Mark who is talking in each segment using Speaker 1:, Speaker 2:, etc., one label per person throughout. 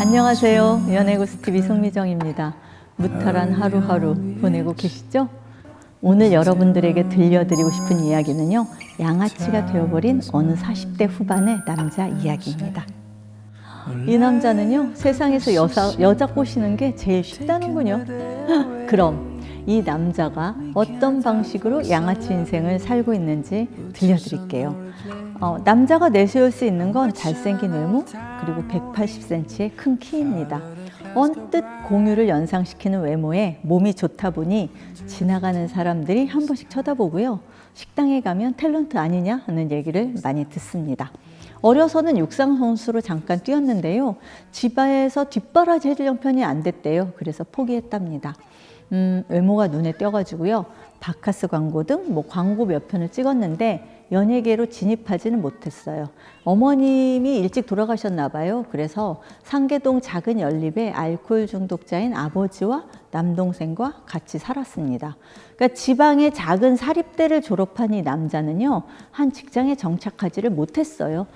Speaker 1: 안녕하세요. 연애고스TV 송미정입니다. 무탈한 하루하루 보내고 계시죠? 오늘 여러분들에게 들려드리고 싶은 이야기는요. 양아치가 되어버린 어느 40대 후반의 남자 이야기입니다. 이 남자는요. 세상에서 여자, 여자 꼬시는 게 제일 쉽다는군요. 그럼 이 남자가 어떤 방식으로 양아치 인생을 살고 있는지 들려드릴게요. 어, 남자가 내세울 수 있는 건 잘생긴 외모 그리고 180cm의 큰 키입니다. 언뜻 공유를 연상시키는 외모에 몸이 좋다 보니 지나가는 사람들이 한 번씩 쳐다보고요. 식당에 가면 탤런트 아니냐 하는 얘기를 많이 듣습니다. 어려서는 육상 선수로 잠깐 뛰었는데요. 집안에서 뒷바라지 해줄 형편이 안 됐대요. 그래서 포기했답니다. 음, 외모가 눈에 띄어가지고요. 바카스 광고 등 뭐 광고 몇 편을 찍었는데 연예계로 진입하지는 못했어요. 어머님이 일찍 돌아가셨나 봐요. 그래서 상계동 작은 연립에 알코올 중독자인 아버지와 남동생과 같이 살았습니다. 그러니까 지방의 작은 사립대를 졸업한 이 남자는요, 한 직장에 정착하지를 못했어요.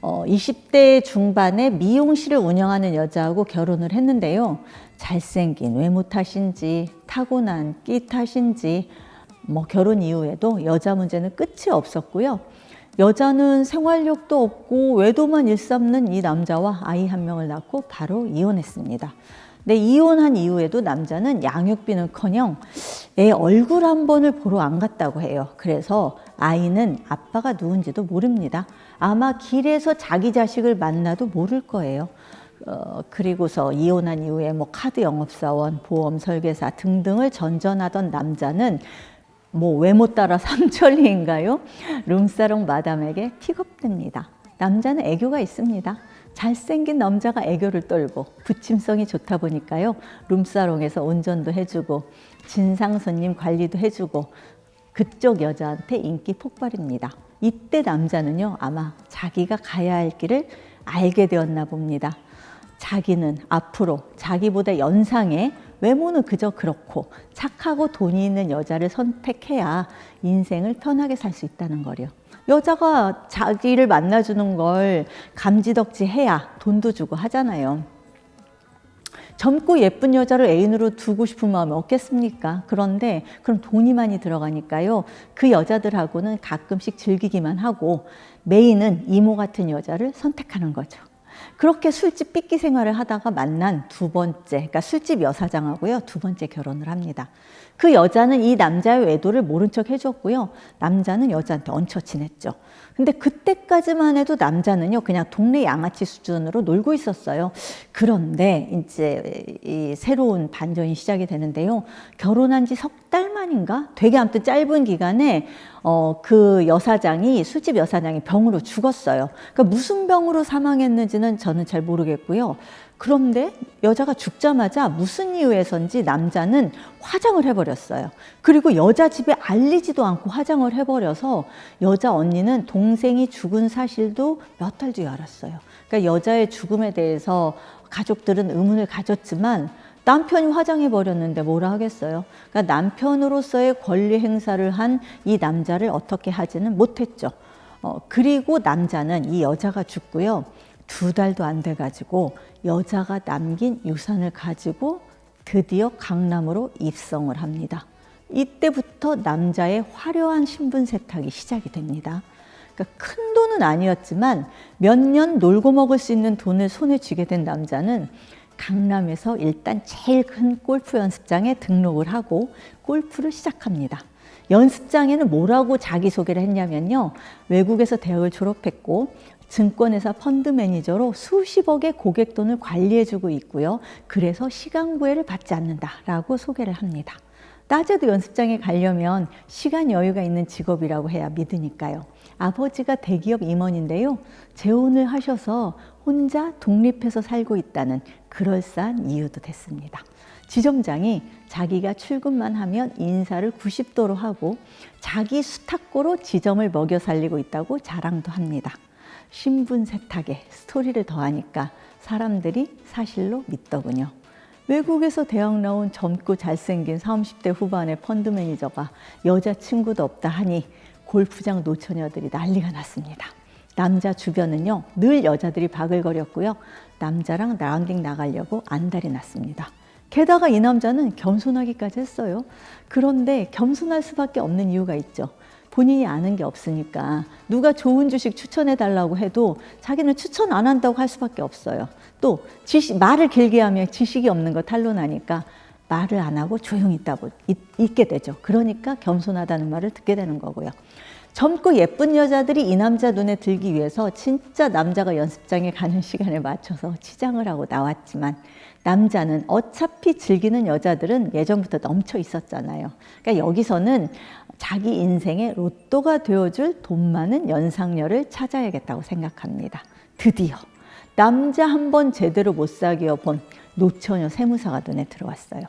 Speaker 1: 어, 20대 중반에 미용실을 운영하는 여자하고 결혼을 했는데요. 잘생긴 외모 탓인지 타고난 끼 탓인지 뭐 결혼 이후에도 여자 문제는 끝이 없었고요. 여자는 생활력도 없고 외도만 일삼는 이 남자와 아이 한 명을 낳고 바로 이혼했습니다. 근데 이혼한 이후에도 남자는 양육비는커녕 애 얼굴 한 번을 보러 안 갔다고 해요. 그래서 아이는 아빠가 누군지도 모릅니다. 아마 길에서 자기 자식을 만나도 모를 거예요. 어, 그리고서 이혼한 이후에 뭐 카드 영업사원, 보험 설계사 등등을 전전하던 남자는 뭐 외모 따라 삼천리인가요? 룸사롱 마담에게 픽업됩니다. 남자는 애교가 있습니다. 잘생긴 남자가 애교를 떨고 부침성이 좋다 보니까요. 룸사롱에서 운전도 해주고 진상 손님 관리도 해주고 그쪽 여자한테 인기 폭발입니다. 이때 남자는요 아마 자기가 가야 할 길을 알게 되었나 봅니다. 자기는 앞으로 자기보다 연상의 외모는 그저 그렇고 착하고 돈이 있는 여자를 선택해야 인생을 편하게 살 수 있다는 거요. 여자가 자기를 만나주는 걸 감지덕지 해야 돈도 주고 하잖아요. 젊고 예쁜 여자를 애인으로 두고 싶은 마음이 없겠습니까? 그런데 그럼 돈이 많이 들어가니까요. 그 여자들하고는 가끔씩 즐기기만 하고 메인은 이모 같은 여자를 선택하는 거죠. 그렇게 술집 삐끼 생활을 하다가 만난 두 번째, 그러니까 술집 여사장하고요, 두 번째 결혼을 합니다. 그 여자는 이 남자의 외도를 모른 척 해줬고요. 남자는 여자한테 얹혀 지냈죠. 근데 그때까지만 해도 남자는요, 그냥 동네 양아치 수준으로 놀고 있었어요. 그런데 이제 이 새로운 반전이 시작이 되는데요. 결혼한 지 석 달 만인가? 되게 아무튼 짧은 기간에 어, 그 여사장이, 술집 여사장이 병으로 죽었어요. 그러니까 무슨 병으로 사망했는지는 저는 잘 모르겠고요. 그런데 여자가 죽자마자 무슨 이유에선지 남자는 화장을 해버렸어요. 그리고 여자 집에 알리지도 않고 화장을 해버려서 여자 언니는 동생이 죽은 사실도 몇 달 뒤에 알았어요. 그러니까 여자의 죽음에 대해서 가족들은 의문을 가졌지만 남편이 화장해 버렸는데 뭐라 하겠어요. 그러니까 남편으로서의 권리 행사를 한 이 남자를 어떻게 하지는 못했죠. 어, 그리고 남자는 이 여자가 죽고요. 두 달도 안 돼가지고 여자가 남긴 유산을 가지고 드디어 강남으로 입성을 합니다. 이때부터 남자의 화려한 신분 세탁이 시작이 됩니다. 그러니까 큰 돈은 아니었지만 몇 년 놀고 먹을 수 있는 돈을 손에 쥐게 된 남자는 강남에서 일단 제일 큰 골프 연습장에 등록을 하고 골프를 시작합니다. 연습장에는 뭐라고 자기소개를 했냐면요. 외국에서 대학을 졸업했고 증권회사 펀드 매니저로 수십억의 고객 돈을 관리해주고 있고요. 그래서 시간 구애를 받지 않는다라고 소개를 합니다. 낮에도 연습장에 가려면 시간 여유가 있는 직업이라고 해야 믿으니까요. 아버지가 대기업 임원인데요. 재혼을 하셔서 혼자 독립해서 살고 있다는 그럴싸한 이유도 됐습니다. 지점장이 자기가 출근만 하면 인사를 90도로 하고 자기 수탁고로 지점을 먹여 살리고 있다고 자랑도 합니다. 신분 세탁에 스토리를 더하니까 사람들이 사실로 믿더군요. 외국에서 대학 나온 젊고 잘생긴 30대 후반의 펀드 매니저가 여자친구도 없다 하니 골프장 노처녀들이 난리가 났습니다. 남자 주변은요 늘 여자들이 바글거렸고요. 남자랑 라운딩 나가려고 안달이 났습니다. 게다가 이 남자는 겸손하기까지 했어요. 그런데 겸손할 수밖에 없는 이유가 있죠. 본인이 아는 게 없으니까 누가 좋은 주식 추천해 달라고 해도 자기는 추천 안 한다고 할 수밖에 없어요. 또 지식, 말을 길게 하면 지식이 없는 거 탄로나니까 말을 안 하고 조용히 있다 보, 있, 있게 되죠. 그러니까 겸손하다는 말을 듣게 되는 거고요. 젊고 예쁜 여자들이 이 남자 눈에 들기 위해서 진짜 남자가 연습장에 가는 시간에 맞춰서 치장을 하고 나왔지만 남자는 어차피 즐기는 여자들은 예전부터 넘쳐 있었잖아요. 그러니까 여기서는 자기 인생의 로또가 되어줄 돈 많은 연상녀를 찾아야겠다고 생각합니다. 드디어 남자 한 번 제대로 못 사귀어 본 노처녀 세무사가 눈에 들어왔어요.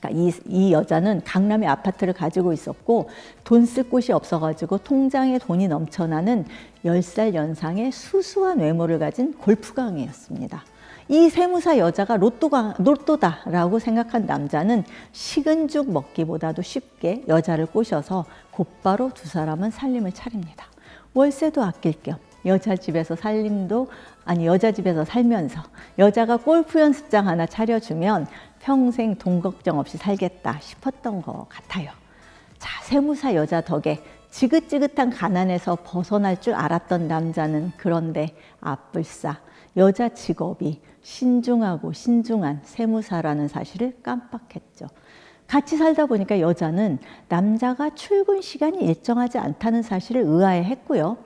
Speaker 1: 그러니까 이, 이 여자는 강남에 아파트를 가지고 있었고 돈 쓸 곳이 없어가지고 통장에 돈이 넘쳐나는 10살 연상의 수수한 외모를 가진 골프강이었습니다. 이 세무사 여자가 로또가, 로또다라고 생각한 남자는 식은 죽 먹기보다도 쉽게 여자를 꼬셔서 곧바로 두 사람은 살림을 차립니다. 월세도 아낄 겸 여자 집에서 살림도 아니 여자 집에서 살면서 여자가 골프 연습장 하나 차려주면 평생 돈 걱정 없이 살겠다 싶었던 것 같아요. 자, 세무사 여자 덕에 지긋지긋한 가난에서 벗어날 줄 알았던 남자는 그런데 앞불싸 여자 직업이 신중하고 신중한 세무사라는 사실을 깜빡했죠. 같이 살다 보니까 여자는 남자가 출근 시간이 일정하지 않다는 사실을 의아해 했고요.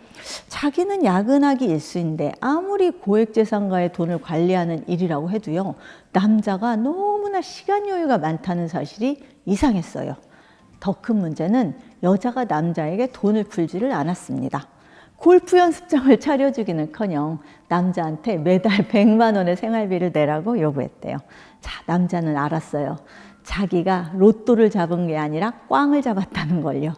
Speaker 1: 자기는 야근하기 일수인데 아무리 고액재산가의 돈을 관리하는 일이라고 해도요. 남자가 너무나 시간 여유가 많다는 사실이 이상했어요. 더 큰 문제는 여자가 남자에게 돈을 풀지를 않았습니다. 골프 연습장을 차려주기는커녕 남자한테 매달 100만 원의 생활비를 내라고 요구했대요. 자, 남자는 알았어요. 자기가 로또를 잡은 게 아니라 꽝을 잡았다는 걸요.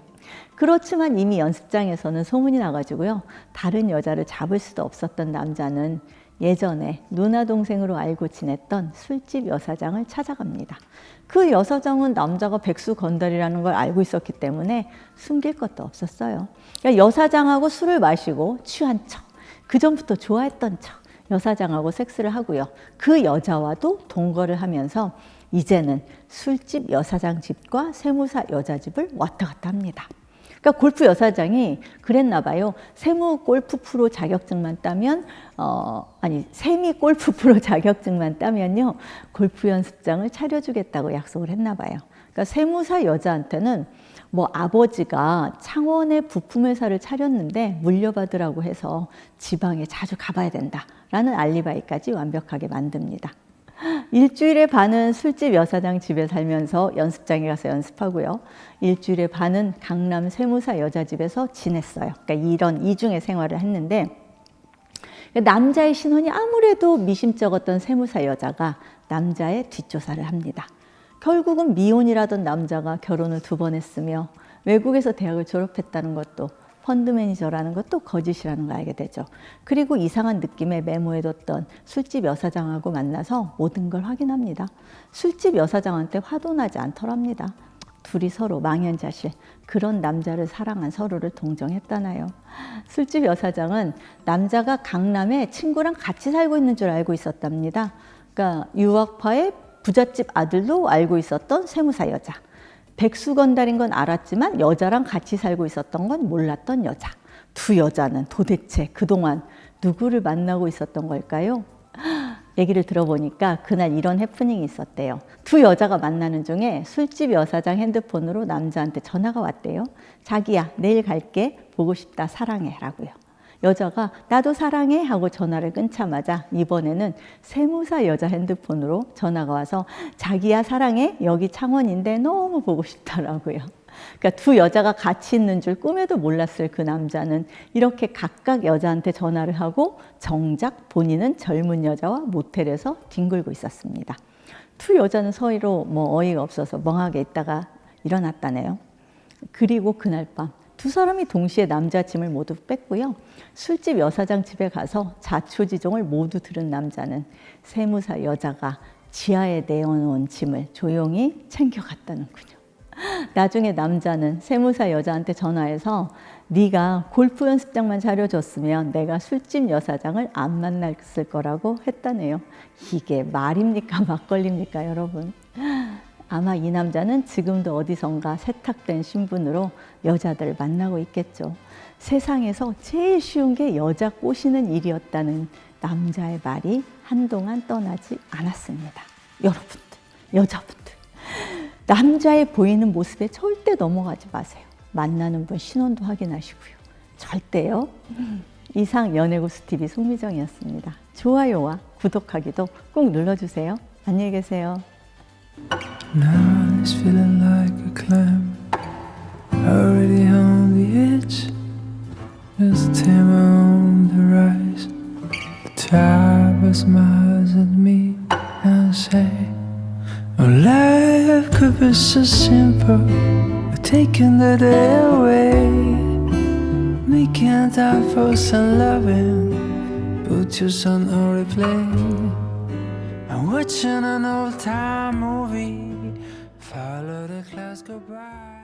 Speaker 1: 그렇지만 이미 연습장에서는 소문이 나가지고요. 다른 여자를 잡을 수도 없었던 남자는 예전에 누나 동생으로 알고 지냈던 술집 여사장을 찾아갑니다. 그 여사장은 남자가 백수 건달이라는 걸 알고 있었기 때문에 숨길 것도 없었어요. 그러니까 여사장하고 술을 마시고 취한 척, 그 전부터 좋아했던 척, 여사장하고 섹스를 하고요. 그 여자와도 동거를 하면서 이제는 술집 여사장 집과 세무사 여자 집을 왔다 갔다 합니다. 그러니까 골프 여사장이 그랬나 봐요. 세무 골프 프로 자격증만 따면 어 아니 세미 골프 프로 자격증만 따면요 골프 연습장을 차려주겠다고 약속을 했나 봐요. 그러니까 세무사 여자한테는 뭐 아버지가 창원에 부품 회사를 차렸는데 물려받으라고 해서 지방에 자주 가봐야 된다라는 알리바이까지 완벽하게 만듭니다. 일주일에 반은 술집 여사장 집에 살면서 연습장에 가서 연습하고요. 일주일에 반은 강남 세무사 여자 집에서 지냈어요. 그러니까 이런 이중의 생활을 했는데 남자의 신혼이 아무래도 미심쩍었던 세무사 여자가 남자의 뒷조사를 합니다. 결국은 미혼이라던 남자가 결혼을 두 번 했으며 외국에서 대학을 졸업했다는 것도 펀드 매니저라는 것도 거짓이라는 걸 알게 되죠. 그리고 이상한 느낌에 메모해뒀던 술집 여사장하고 만나서 모든 걸 확인합니다. 술집 여사장한테 화도 나지 않더랍니다. 둘이 서로 망연자실 그런 남자를 사랑한 서로를 동정했다나요. 술집 여사장은 남자가 강남에 친구랑 같이 살고 있는 줄 알고 있었답니다. 그러니까 유학파의 부잣집 아들로 알고 있었던 세무사 여자. 백수 건달인 건 알았지만 여자랑 같이 살고 있었던 건 몰랐던 여자. 두 여자는 도대체 그동안 누구를 만나고 있었던 걸까요? 얘기를 들어보니까 그날 이런 해프닝이 있었대요. 두 여자가 만나는 중에 술집 여사장 핸드폰으로 남자한테 전화가 왔대요. 자기야, 내일 갈게. 보고 싶다. 사랑해. 라고요. 여자가 나도 사랑해 하고 전화를 끊자마자 이번에는 세무사 여자 핸드폰으로 전화가 와서 자기야 사랑해 여기 창원인데 너무 보고 싶다라고요. 그러니까 두 여자가 같이 있는 줄 꿈에도 몰랐을 그 남자는 이렇게 각각 여자한테 전화를 하고 정작 본인은 젊은 여자와 모텔에서 뒹굴고 있었습니다. 두 여자는 서로 뭐 어이가 없어서 멍하게 있다가 일어났다네요. 그리고 그날 밤 두 사람이 동시에 남자 짐을 모두 뺐고요. 술집 여사장 집에 가서 자초지종을 모두 들은 남자는 세무사 여자가 지하에 내어놓은 짐을 조용히 챙겨갔다는군요. 나중에 남자는 세무사 여자한테 전화해서 네가 골프 연습장만 차려줬으면 내가 술집 여사장을 안 만났을 거라고 했다네요. 이게 말입니까 막걸리입니까 여러분? 아마 이 남자는 지금도 어디선가 세탁된 신분으로 여자들 만나고 있겠죠. 세상에서 제일 쉬운 게 여자 꼬시는 일이었다는 남자의 말이 한동안 떠나지 않았습니다. 여러분들, 여자분들. 남자의 보이는 모습에 절대 넘어가지 마세요. 만나는 분 신원도 확인하시고요. 절대요. 이상 연애고수 TV 송미정이었습니다. 좋아요와 구독하기도 꼭 눌러주세요. 안녕히 계세요.
Speaker 2: Now it's feeling like a climb. Already on the edge. Just timber on the rise. The tower smiles at me and say, Oh, life could be so simple. Taking the day away. Can't die for some loving. Put your son on replay. Watching an old time movie. Follow the clouds go by.